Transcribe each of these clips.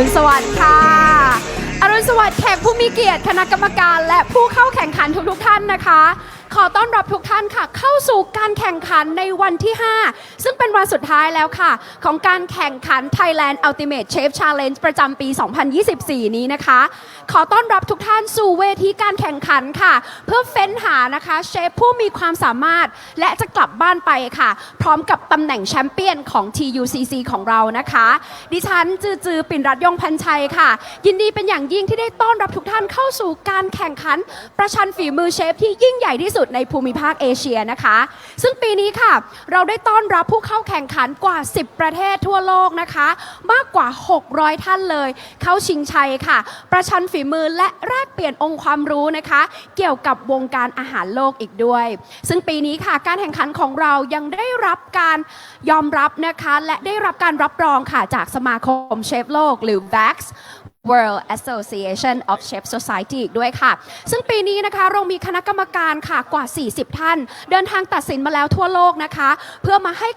รุณสวัสดิ์ค่ะ อรุณสวัสดิ์แขกผู้มีเกียรติคณะกรรมการและผู้เข้าแข่งขันทุกๆท่านนะคะ ขอต้อนรับทุกท่านค่ะ เข้าสู่การแข่งขันในวันที่ 5 ซึ่งเป็นวันสุดท้ายแล้วค่ะ ของการแข่งขัน Thailand Ultimate Chef Challenge ประจำปี 2024 นี้นะคะ ขอต้อนรับทุกท่านสู่เวทีการแข่งขันค่ะ เพื่อเฟ้นหานะคะเชฟผู้มีความสามารถ และจะกลับบ้านไปค่ะ พร้อมกับตำแหน่งแชมเปี้ยนของ TUCC ของเรานะคะ ดิฉันจือจือปิ่นรัตนยงพันชัยค่ะ ยินดีเป็นอย่างยิ่งที่ได้ต้อนรับทุกท่านเข้าสู่การแข่งขัน ประชันฝีมือเชฟที่ยิ่งใหญ่ที่สุดในภูมิภาคเอเชียนะคะ ซึ่งปีนี้ค่ะ เราได้ต้อนรับผู้เข้าแข่งขันกว่า 10 ประเทศทั่วโลกนะคะ มากกว่า 600 ท่านเลย เข้าชิงชัยค่ะ ประชันฝีมือและแลกเปลี่ยนองค์ความรู้นะคะ เกี่ยวกับวงการอาหารโลกอีกด้วย ซึ่งปีนี้ค่ะการแข่งขันของเรายังได้รับการยอมรับนะคะ และได้รับการรับรองค่ะจากสมาคมเชฟโลกหรือ VAX World Association of Chef Society อีกด้วยค่ะ ซึ่งปีนี้นะคะเรามีคณะกรรมการค่ะกว่า 40 ท่าน เดินทางตัดสินมาแล้วทั่วโลกนะคะ เพื่อมาให้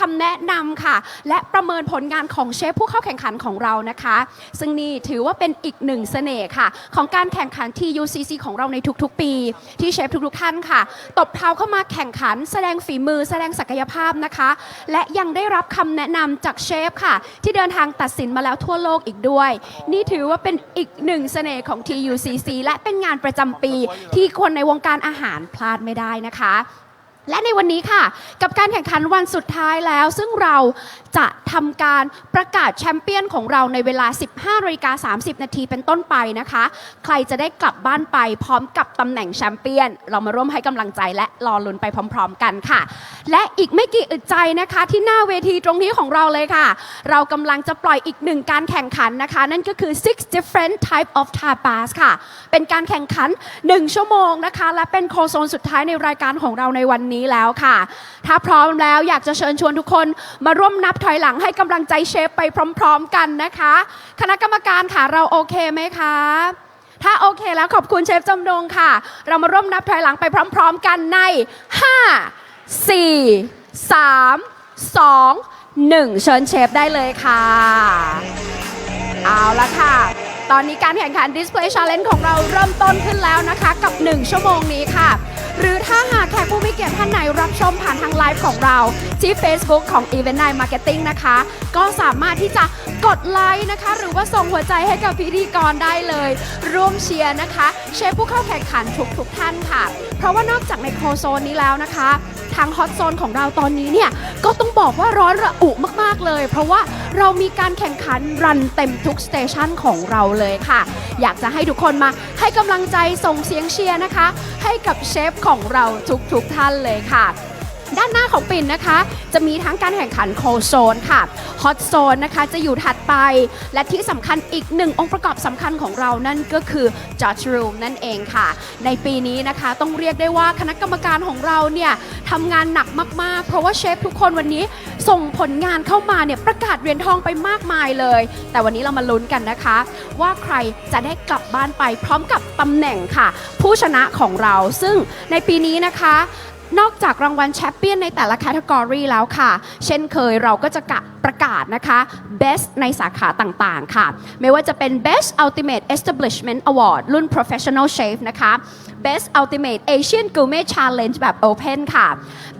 คำแนะนำค่ะ และประเมินผลงานของเชฟผู้เข้าแข่งขันของเรานะคะ ซึ่งนี่ถือว่าเป็นอีกหนึ่งเสน่ห์ค่ะ ของการแข่งขัน TUCC ของเราในทุกๆ ปี ที่เชฟทุกๆท่านค่ะ ตบเท้าเข้ามาแข่งขัน แสดงฝีมือ แสดงศักยภาพนะคะ และยังได้รับคำแนะนำจากเชฟค่ะ ที่เดินทางตัดสินมาแล้วทั่วโลกอีกด้วย นี่ถือว่าเป็นอีกหนึ่งเสน่ห์ของ TUCC และเป็นงานประจำปี ที่คนในวงการอาหารพลาดไม่ได้นะคะ และในวันนี้ค่ะ กับการแข่งขันวันสุดท้ายแล้ว ซึ่งเราจะทำการประกาศแชมเปี้ยนของเราในเวลา 15นาฬิกา30 นาทีเป็นต้นไปนะคะ ใครจะได้กลับบ้านไปพร้อมกับตำแหน่งแชมเปี้ยน เรามาร่วมให้กำลังใจและรอลุ้นไปพร้อม ๆ กันค่ะ และอีกไม่กี่อึดใจนะคะ ที่หน้าเวทีตรงนี้ของเราเลยค่ะ เรากำลังจะปล่อยอีกหนึ่งการแข่งขันนะคะ นั่นก็คือ six different type of tapas ค่ะ เป็นการแข่งขัน 1 ชั่วโมงนะคะ และเป็นโคโซนสุดท้ายในรายการของเราในวันนี้แล้วค่ะ ถ้าพร้อมแล้วอยากจะเชิญชวนทุกคนมาร่วมนับถอยหลังให้กำลังใจเชฟไปพร้อม ๆ กันนะคะ คณะกรรมการค่ะเราโอเคไหมคะถ้าโอเคแล้วขอบคุณเชฟจำนงค่ะ เรามาร่วมนับถอยหลังไปพร้อม ๆ กันใน 5 4 3 2 1 เชิญเชฟได้เลยค่ะ เอาละค่ะ ตอนนี้การแข่งขัน Display Challenge ของเราเริ่มต้นขึ้นแล้วนะคะ กับ 1 ชั่วโมงนี้ค่ะ หรือถ้าหากแขกผู้มีเกียรติท่านไหนรับชมผ่านทางไลฟ์ของเราที่ Facebook ของ Event Night Marketing นะคะ ก็สามารถที่จะกดไลค์นะคะ หรือว่าส่งหัวใจให้กับพิธีกรได้เลย ร่วมเชียร์นะคะ เชฟผู้เข้าแข่งขันทุกทุกๆท่านค่ะ เพราะว่านอกจากในโคโซนนี้แล้วนะคะ ทางฮอตโซนของเราตอนนี้เนี่ยก็ต้องบอกว่าร้อนระอุมากๆเลย เพราะว่าเรามีการแข่งขันรันเต็มทุกสเตชันของเราเลยค่ะ อยากจะให้ทุกคนมาให้กำลังใจส่งเสียงเชียร์นะคะ ให้กับเชฟของเราทุกๆท่านเลยค่ะ ด้านหน้าของปิ่นนะคะ จะมีทั้งการแข่งขันโคโซนค่ะฮอตโซนนะคะจะอยู่ถัดไป และที่สำคัญอีกหนึ่งองค์ประกอบสำคัญของเรานั่นก็คือ Judge Room นั่นเองค่ะ ในปีนี้นะคะต้องเรียกได้ว่าคณะกรรมการของเราเนี่ยทำงานหนักมากๆ เพราะว่าเชฟทุกคนวันนี้ส่งผลงานเข้ามาเนี่ยประกาศเหรียญทองไปมากมายเลย แต่วันนี้เรามาลุ้นกันนะคะ ว่าใครจะได้กลับบ้านไปพร้อมกับตำแหน่งค่ะ ผู้ชนะของเราซึ่งในปีนี้นะคะ นอกจากรางวัลแชมเปี้ยนในแต่ละแคตตากรีแล้วค่ะ เช่นเคยเราก็จะกะประกาศนะคะ Best ในสาขาต่างๆ ค่ะ ไม่ว่าจะเป็น Best Ultimate Establishment Award รุ่น Professional Chef นะคะ Best Ultimate Asian Gourmet Challenge แบบ Open ค่ะ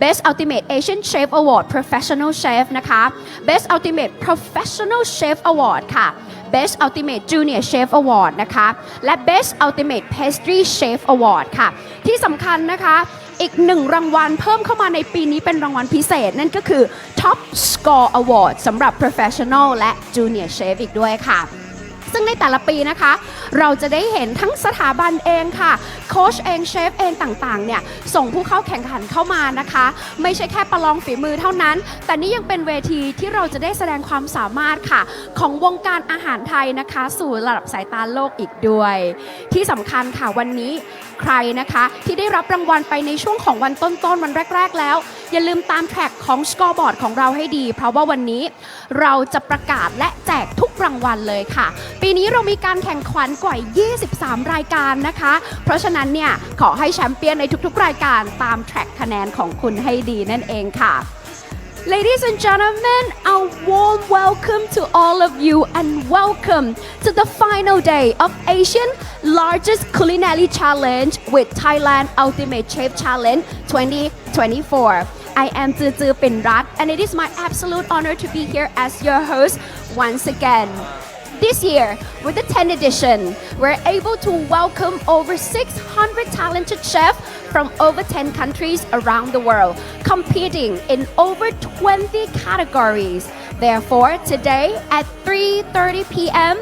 Best Ultimate Asian Chef Award Professional Chef นะคะ Best Ultimate Professional Chef Award ค่ะ Best Ultimate Junior Chef Award นะคะ และ Best Ultimate Pastry Chef Award ค่ะ ที่สำคัญนะคะ อีกหนึ่งรางวัลเพิ่มเข้ามาในปีนี้เป็นรางวัลพิเศษ นั่นก็คือ Top Score Award สำหรับ Professional และ Junior Chef อีกด้วยค่ะ ซึ่งในแต่ละปีนะคะ เราจะได้เห็นทั้งสถาบันเองค่ะโค้ชเองเชฟเองต่างๆเนี่ยส่งผู้เข้าแข่งขันเข้ามานะคะ ไม่ใช่แค่ประลองฝีมือเท่านั้น แต่นี่ยังเป็นเวทีที่เราจะได้แสดงความสามารถค่ะ ของวงการอาหารไทยนะคะ สู่ระดับสายตาโลกอีกด้วย ที่สำคัญค่ะวันนี้ใครนะคะที่ได้รับรางวัลไปในช่วงของวันต้นๆวันแรก ๆ แล้ว อย่าลืมตามแทร็กของสกอร์บอร์ดของเราให้ดี เพราะว่าวันนี้เราจะประกาศและแจกทุก รางวัลเลยค่ะ ปีนี้เรามีการแข่งขันกว่า 23 รายการนะคะ เพราะฉะนั้นเนี่ยขอให้แชมเปี้ยนในทุกๆ รายการตามแทร็กคะแนนของคุณให้ดีนั่นเองค่ะ Ladies and gentlemen, a warm welcome to all of you and welcome to the final day of Asian largest culinary challenge with Thailand Ultimate Chef Challenge 2024. I am Tzu Pinrat and it is my absolute honor to be here as your host once again. This year, with the 10th edition, we're able to welcome over 600 talented chefs from over 10 countries around the world, competing in over 20 categories. Therefore, today at 3:30 p.m.,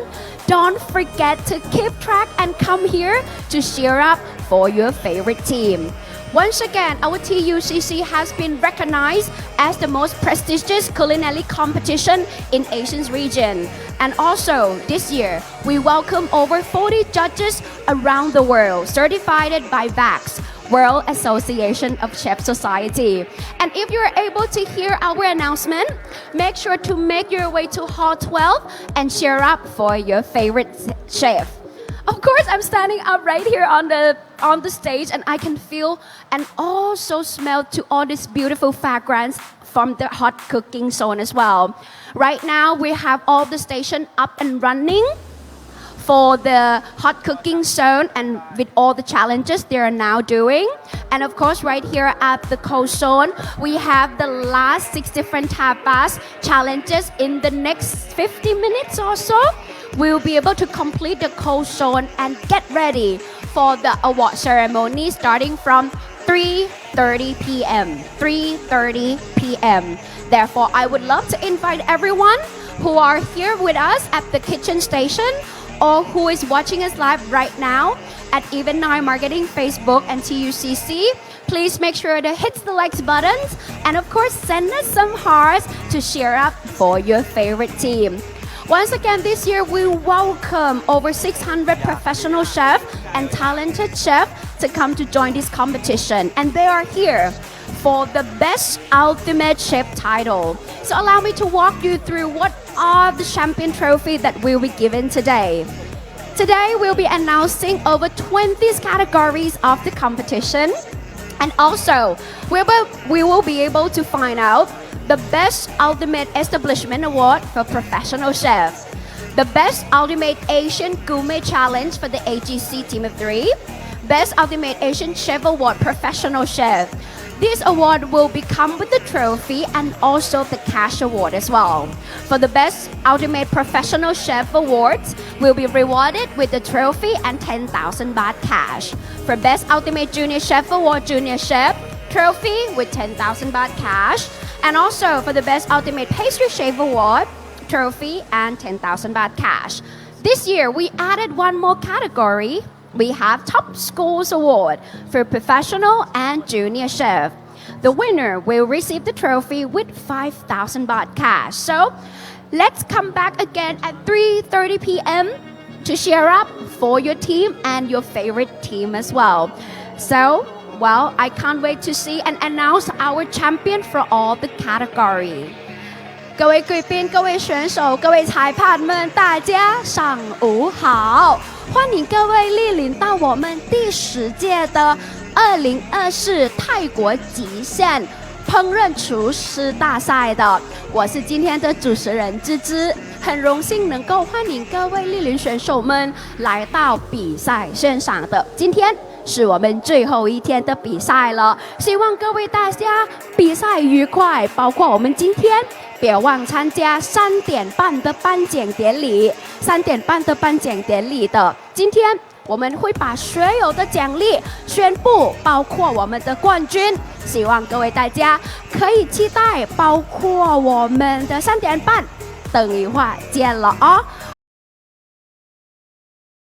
don't forget to keep track and come here to cheer up for your favorite team. Once again, our TUCC has been recognized as the most prestigious culinary competition in Asian's region. And also, this year, we welcome over 40 judges around the world certified by VAX, World Association of Chef Society. And if you're able to hear our announcement, make sure to make your way to Hall 12 and cheer up for your favorite chef. Of course, I'm standing up right here on the on the stage, and I can feel and also smell to all these beautiful fragrance from the hot cooking zone as well. Right now, we have all the station up and running for the hot cooking zone and with all the challenges they are now doing. And of course, right here at the cold zone, we have the last six different tapas challenges in the next 50 minutes or so. We'll be able to complete the cold zone and get ready for the award ceremony starting from 3:30 p.m. 3:30 p.m. Therefore, I would love to invite everyone who are here with us at the kitchen station or who is watching us live right now at Even Now Marketing Facebook and TUCC. Please make sure to hit the likes buttons and of course send us some hearts to cheer up for your favorite team. Once again, this year we welcome over 600 professional chefs and talented chefs to come to join this competition, and they are here for the Best Ultimate Chef title. So allow me to walk you through what are the champion trophy that will be given today. Today we'll be announcing over 20 categories of the competition. And also, we will, we will be able to find out the Best Ultimate Establishment Award for Professional Chefs, the Best Ultimate Asian Gourmet Challenge for the AGC Team of Three, Best Ultimate Asian Chef Award Professional Chef. This award will become with the trophy and also the cash award as well. For the Best Ultimate Professional Chef Awards, will be rewarded with the trophy and 10,000 baht cash. For Best Ultimate Junior Chef Award Junior Chef, trophy with 10,000 baht cash. And also for the Best Ultimate Pastry Chef Award, trophy and 10,000 baht cash. This year, we added one more category We have Top Schools Award for professional and junior chef. The winner will receive the trophy with 5,000 baht cash. So, let's come back again at 3:30 p.m. to cheer up for your team and your favorite team as well. So, well, I can't wait to see and announce our champion for all the category. 各位贵宾、各位选手、各位裁判们，大家上午好！ 欢迎各位莅临到我们第十届的二零二四泰国极限烹饪厨师大赛的，我是今天的主持人芝芝，很荣幸能够欢迎各位莅临选手们来到比赛现场的。今天是我们最后一天的比赛了，希望各位大家比赛愉快，包括我们今天。别忘参加三点半的颁奖典礼。三点半的颁奖典礼的今天，我们会把所有的奖励宣布，包括我们的冠军。希望各位大家可以期待，包括我们的三点半。等一会儿见了哦。